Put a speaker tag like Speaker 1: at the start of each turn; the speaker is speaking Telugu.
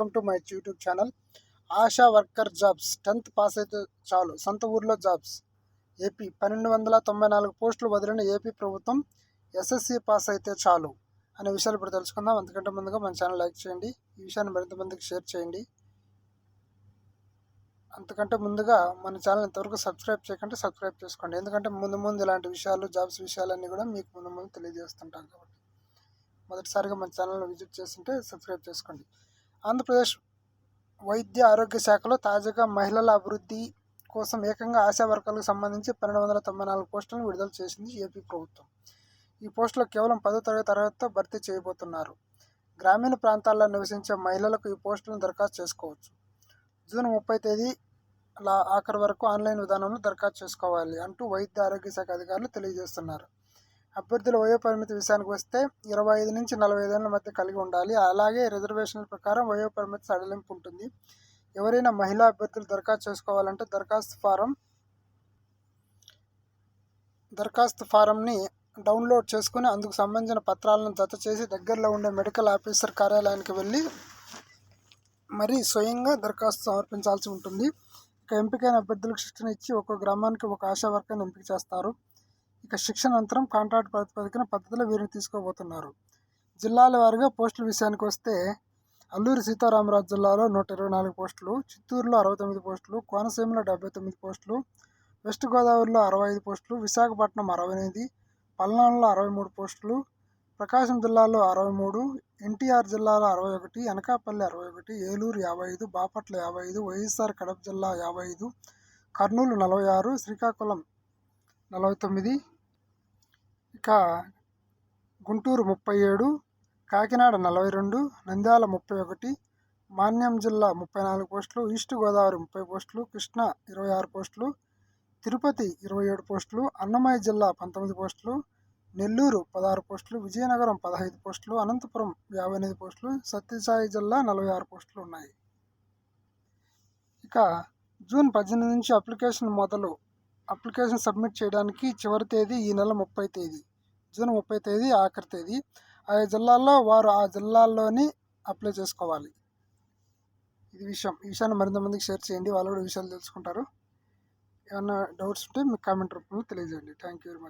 Speaker 1: Welcome to my YouTube channel. ASHA worker jobs. Tenth pass అయితే చాలు. సొంత ఊర్లో జాబ్స్. ఏపీ పన్నెండు వందల తొంభై నాలుగు పోస్టులు వదిలిన ఏపీ ప్రభుత్వం ఎస్ఎస్సి పాస్ అయితే చాలు అనే విషయాలు ఇప్పుడు తెలుసుకుందాం. అంతకంటే ముందుగా మన ఛానల్ లైక్ చేయండి. ఈ విషయాన్ని మరింత మందికి షేర్ చేయండి. అంతకంటే ముందుగా మన ఛానల్ ఇంతవరకు సబ్స్క్రైబ్ చేయకంటే సబ్స్క్రైబ్ చేసుకోండి. ఎందుకంటే ముందు ముందు ఇలాంటి విషయాలు జాబ్స్ విషయాలన్నీ కూడా మీకు ముందు ముందు తెలియజేస్తుంటాం కాబట్టి. మొదటిసారిగా మన ఛానల్ని విజిట్ చేస్తుంటే సబ్స్క్రైబ్ చేసుకోండి. ఆంధ్రప్రదేశ్ వైద్య ఆరోగ్య శాఖలో తాజాగా మహిళల అభివృద్ధి కోసం ఏకంగా ఆశా వర్గాలకు సంబంధించి పన్నెండు వందల తొంభై నాలుగు పోస్టులను విడుదల చేసింది ఏపీ ప్రభుత్వం. ఈ పోస్టులు కేవలం పదో తరగతి తరగతితో భర్తీ చేయబోతున్నారు. గ్రామీణ ప్రాంతాల్లో నివసించే మహిళలకు ఈ పోస్టులను దరఖాస్తు చేసుకోవచ్చు. జూన్ ముప్పై తేదీ లా ఆఖరి వరకు ఆన్లైన్ విధానంలో దరఖాస్తు చేసుకోవాలి అంటూ వైద్య ఆరోగ్య శాఖ అధికారులు తెలియజేస్తున్నారు. అభ్యర్థుల వయోపరిమితి విషయానికి వస్తే ఇరవై ఐదు నుంచి నలభై ఐదేళ్ళ మధ్య కలిగి ఉండాలి. అలాగే రిజర్వేషన్ల ప్రకారం వయోపరిమితి సడలింపు ఉంటుంది. ఎవరైనా మహిళా అభ్యర్థులు దరఖాస్తు చేసుకోవాలంటే దరఖాస్తు ఫారం దరఖాస్తు ఫారంని డౌన్లోడ్ చేసుకుని అందుకు సంబంధించిన పత్రాలను జత చేసి దగ్గరలో ఉండే మెడికల్ ఆఫీసర్ కార్యాలయానికి వెళ్ళి మరి స్వయంగా దరఖాస్తు సమర్పించాల్సి ఉంటుంది. ఇక ఎంపికైన అభ్యర్థులకు శిక్షణ ఇచ్చి ఒక్కో గ్రామానికి ఒక ఆశా వర్కర్ని ఎంపిక చేస్తారు. ఇక శిక్షణ అనంతరం కాంట్రాక్ట్ ప్రాతిపదికన పద్ధతిలో వీరిని తీసుకోబోతున్నారు. జిల్లాల వారీగా పోస్టుల విషయానికి వస్తే అల్లూరి సీతారామరాజు జిల్లాలో నూట ఇరవై నాలుగు పోస్టులు చిత్తూరులో అరవై తొమ్మిది పోస్టులు కోనసీమలో డెబ్బై తొమ్మిది పోస్టులు వెస్ట్ గోదావరిలో అరవై ఐదు పోస్టులు విశాఖపట్నం అరవై ఎనిమిది పల్నాడులో అరవై మూడు పోస్టులు ప్రకాశం జిల్లాలో అరవై మూడు ఎన్టీఆర్ జిల్లాలో అరవై ఒకటి అనకాపల్లి అరవై ఒకటి ఏలూరు యాభై ఐదు బాపట్ల యాభై ఐదు వైఎస్ఆర్ కడప జిల్లా యాభై ఐదు కర్నూలు నలభై ఆరు శ్రీకాకుళం నలభై తొమ్మిది ఇక గుంటూరు ముప్పై ఏడు కాకినాడ నలభై రెండు నంద్యాల ముప్పై ఒకటి మాన్యం జిల్లా ముప్పై నాలుగు పోస్టులు ఈస్ట్ గోదావరి ముప్పై పోస్టులు కృష్ణా ఇరవై ఆరు పోస్టులు తిరుపతి ఇరవై ఏడు పోస్టులు అన్నమయ్య జిల్లా పంతొమ్మిది పోస్టులు నెల్లూరు పదహారు పోస్టులు విజయనగరం పదహైదు పోస్టులు అనంతపురం యాభై ఎనిమిది పోస్టులు సత్యసాయి జిల్లా నలభై ఆరు పోస్టులు ఉన్నాయి. ఇక జూన్ పద్దెనిమిది నుంచి అప్లికేషన్ మొదలు అప్లికేషన్ సబ్మిట్ చేయడానికి చివరి తేదీ ఈ నెల ముప్పై తేదీ జూన్ ముప్పై తేదీ ఆఖరి తేదీ. ఆయా జిల్లాల్లో వారు ఆ జిల్లాల్లోని అప్లై చేసుకోవాలి. ఇది విషయం. ఈ విషయాన్ని మరింత మందికి షేర్ చేయండి. వాళ్ళు కూడా విషయాలు తెలుసుకుంటారు. ఏమైనా డౌట్స్ ఉంటే మీకు కామెంట్ రూపంలో తెలియజేయండి. Thank you very much